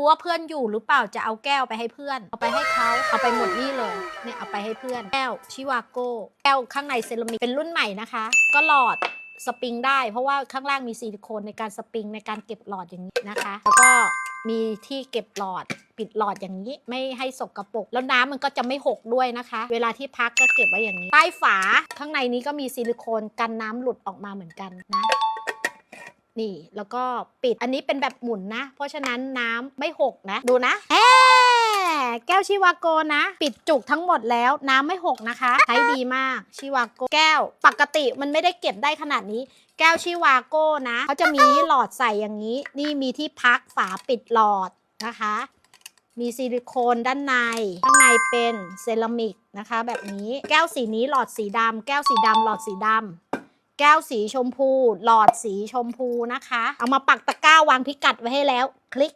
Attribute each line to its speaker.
Speaker 1: รู้ว่าเพื่อนอยู่หรือเปล่าจะเอาแก้วไปให้เพื่อน เอาไปให้เขาเอาไปหมดนี่เลยเนี่ยเอาไปให้เพื่อน แก้วชิวาโก้แก้วข้างในเซรามิกเป็นรุ่นใหม่นะคะ ก็หลอดสปริงได้ เพราะว่าข้างล่างมีซิลิโคนในการสปริงในการเก็บหลอดอย่างนี้นะคะ แล้วก็มีที่เก็บหลอดปิดหลอดอย่างนี้ ไม่ให้สกรปรกแล้วน้ำมันก็จะไม่หกด้วยนะคะ เวลาที่พักก็เก็บไว้อย่างนี้ ใต้ฝาข้างในนี้ก็มีซิลิโคนกันน้ำหลุดออกมาเหมือนกันนะ นี่แล้วก็ปิดอันนี้เป็นแบบหมุนนะ เพราะฉะนั้นน้ำไม่หกนะ ดูนะแแก้วชิวาโกนะ ปิดจุกทั้งหมดแล้วน้ำไม่หกนะคะใช้ดีมากชิวาโกแก้ว ปกติมันไม่ได้เก็บได้ขนาดนี้ แก้วชิวาโก้นะเขาจะมีหลอดใส่อย่างนี้ นี่มีที่พักฝาปิดหลอดนะคะ มีซิลิโคนด้านใน ข้างในเป็นเซรามิกนะคะ แบบนี้แก้วสีนี้หลอดสีดำแก้วสีดำหลอดสีดำ แก้วสีชมพู หลอดสีชมพูนะคะ เอามาปักตะกร้าวางพิกัดไว้ให้แล้ว คลิก